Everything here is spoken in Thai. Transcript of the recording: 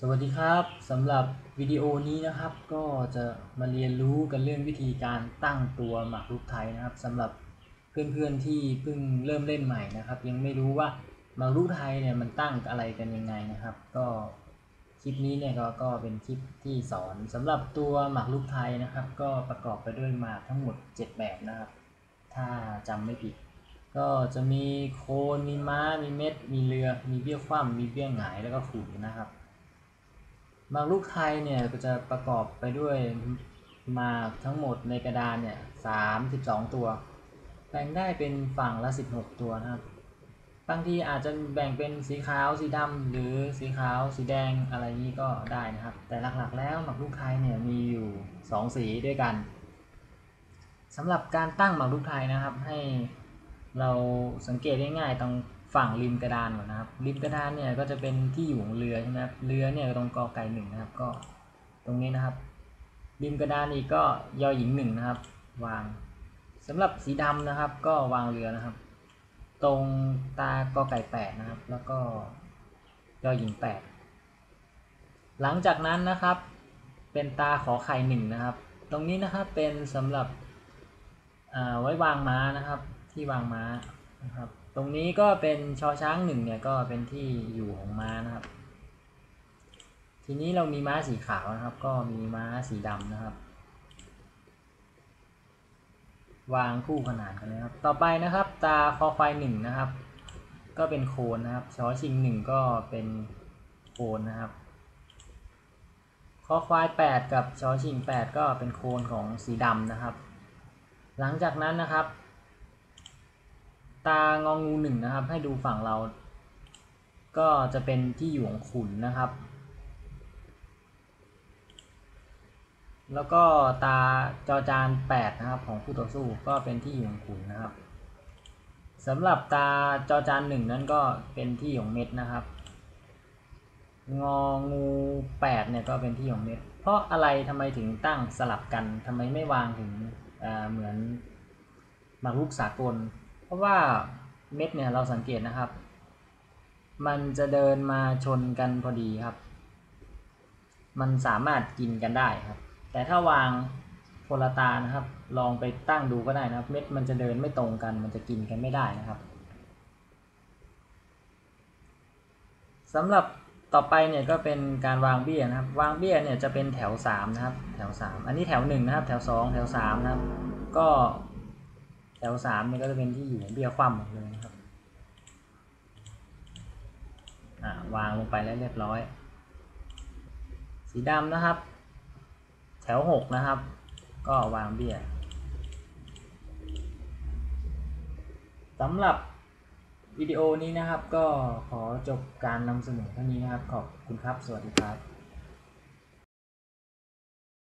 สวัสดีครับสำหรับวิดีโอนี้นะครับ ก็จะมาเรียนรู้กันเรื่องวิธีการตั้งตัวหมากรุกไทยนะครับสำหรับเพื่อนๆที่เพิ่งเริ่มเล่นใหม่นะครับ ยังไม่รู้ว่าหมากรุกไทยเนี่ยมันตั้งอะไรกันยังไงนะครับ ก็คลิปนี้เนี่ยก็ก็เป็นคลิปที่สอนสำหรับตัวหมากรุกไทยนะครับ ก็ประกอบไปด้วยหมากทั้งหมด 7 แบบนะครับ ถ้าจำไม่ผิด ก็จะมีโคนมีม้ามีเม็ด มีเรือ มีเบี้ยคว่ำมีเบี้ยหงายแล้วก็ขุนนะครับ หมากรุกไทยเนี่ยก็จะประกอบไปด้วยหมากทั้งหมดในกระดานเนี่ยสามสิบสองตัว แบ่งได้เป็นฝั่งละสิบหกตัวนะครับ บางทีอาจจะแบ่งเป็นสีขาวสีดำหรือสีขาวสีแดงอะไรนี้ก็ได้นะครับ แต่หลักๆแล้วหมากรุกไทยเนี่ยมีอยู่2สีด้วยกันสำหรับการตั้งหมากรุกไทยนะครับ ให้เราสังเกตง่ายๆตรง ฝั่งริมกระดานก่อนนะครับริมกระดานเนี่ยก็จะเป็นที่อยู่ของเรือใช่ไหมครับเรือเนี่ยตรงกอไก่หนึ่งนะครับ ก็ตรงนี้นะครับ ริมกระดานอีกก็ยอหญิงหนึ่งนะครับ วางสำหรับสีดำนะครับ ก็วางเรือนะครับ ตรงตากอไก่แปดนะครับ แล้วก็ยอหญิงแปดหลังจากนั้นนะครับ เป็นตาขอไข่หนึ่งนะครับ ตรงนี้นะครับเป็นสำหรับไว้วางม้านะครับ ที่วางม้านะครับตรงนี้ก็เป็นชอช้างหนึ่งเนี่ยก็เป็นที่อยู่ของม้านะครับ ทีนี้เรามีม้าสีขาวนะครับ ก็มีม้าสีดำนะครับ วางคู่ขนานกันเลยครับ ต่อไปนะครับ ตาคอควายหนึ่งนะครับ ก็เป็นโคนนะครับชอชิงหนึ่งก็เป็นโคนนะครับคอควายแปดกับชอชิงแปดก็เป็นโคนของสีดำนะครับ หลังจากนั้นนะครับ ตางองงูหนึ่งนะครับ ให้ดูฝั่งเรา ก็จะเป็นที่อยู่ของขุนนะครับ แล้วก็ตาจอจาน8นะครับของคู่ต่อสู้ก็เป็นที่อยู่ของขุนนะครับสำหรับตาจอจานหนึ่งนั้นก็เป็นที่ของเม็ดนะครับ งองู8เนี่ยก็เป็นที่ของเม็ด เพราะอะไรทำไมถึงตั้งสลับกันทำไมไม่วางถึงเหมือนหมากรุกสากล เพราะว่าเม็ดเนี่ยเราสังเกตนะครับ มันจะเดินมาชนกันพอดีครับ มันสามารถกินกันได้ครับ แต่ถ้าวางโพลาตานะครับ ลองไปตั้งดูก็ได้นะครับ เม็ดมันจะเดินไม่ตรงกัน มันจะกินกันไม่ได้นะครับสำหรับต่อไปเนี่ยก็เป็นการวางเบี้ยนะครับ วางเบี้ยเนี่ยจะเป็นแถว3นะครับ แถว 3 อันนี้แถว1นะครับ แถว 2 แถว3นะครับ ก็ แถว3เนี่ก็จะเป็นที่อยู่เบี้ยคว่ำหมดเลยนะครับวางลงไปแล้วเรียบร้อย สีดำนะครับ แถว6นะครับ ก็วางเบี้ยสำหรับวิดีโอนี้นะครับ ก็ขอจบการนำเสนอเท่านี้นะครับ ขอบคุณครับ สวัสดีครับ